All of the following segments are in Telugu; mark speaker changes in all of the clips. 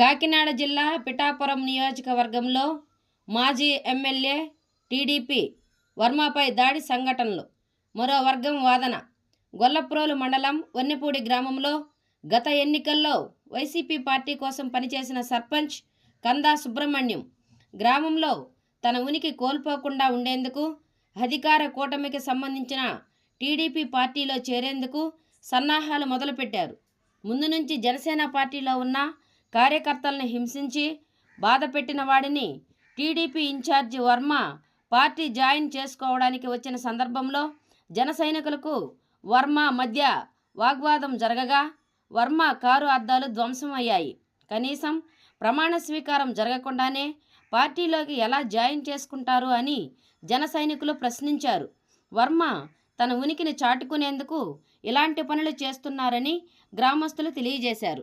Speaker 1: కాకినాడ జిల్లా పిఠాపురం నియోజకవర్గంలో మాజీ ఎమ్మెల్యే టీడీపీ వర్మపై దాడి సంఘటనలు. మరో వర్గం వాదన. గొల్లప్రోలు మండలం వన్నెపూడి గ్రామంలో గత ఎన్నికల్లో వైసీపీ పార్టీ కోసం పనిచేసిన సర్పంచ్ కందా సుబ్రహ్మణ్యం గ్రామంలో తన ఉనికి కోల్పోకుండా ఉండేందుకు అధికార కూటమికి సంబంధించిన టీడీపీ పార్టీలో చేరేందుకు సన్నాహాలు మొదలుపెట్టారు. ముందు నుంచి జనసేన పార్టీలో ఉన్న కార్యకర్తలను హింసించి బాధ పెట్టిన వాడిని TDP incharge Varma party join చేసుకోవడానికి వచ్చిన సందర్భంలో జన సైనికులకు వర్మ మధ్య వాగ్వాదం జరగగా వర్మ కారు అద్దాలు ధ్వంసం అయ్యాయి. కనీసం ప్రమాణ స్వీకారం జరగకుండానే పార్టీలోకి ఎలా జాయిన్ చేసుకుంటారు అని జన సైనికులు ప్రశ్నించారు. వర్మ తన ఉనికిని చాటుకునేందుకు ఇలాంటి పనులు చేస్తున్నారని గ్రామస్తులు తెలియజేశారు.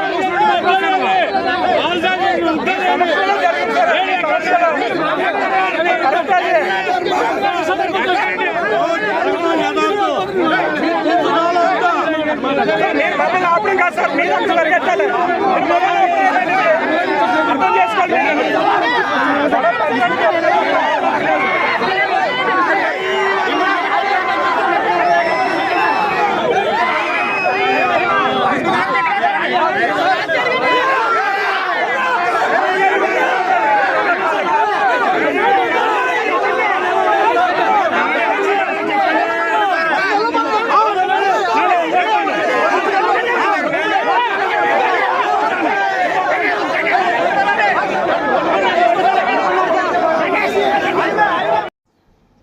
Speaker 2: నేను మమ్మల్ని ఆపడం కాదు సార్. మీరు అంత అర్థం చేసుకోండి.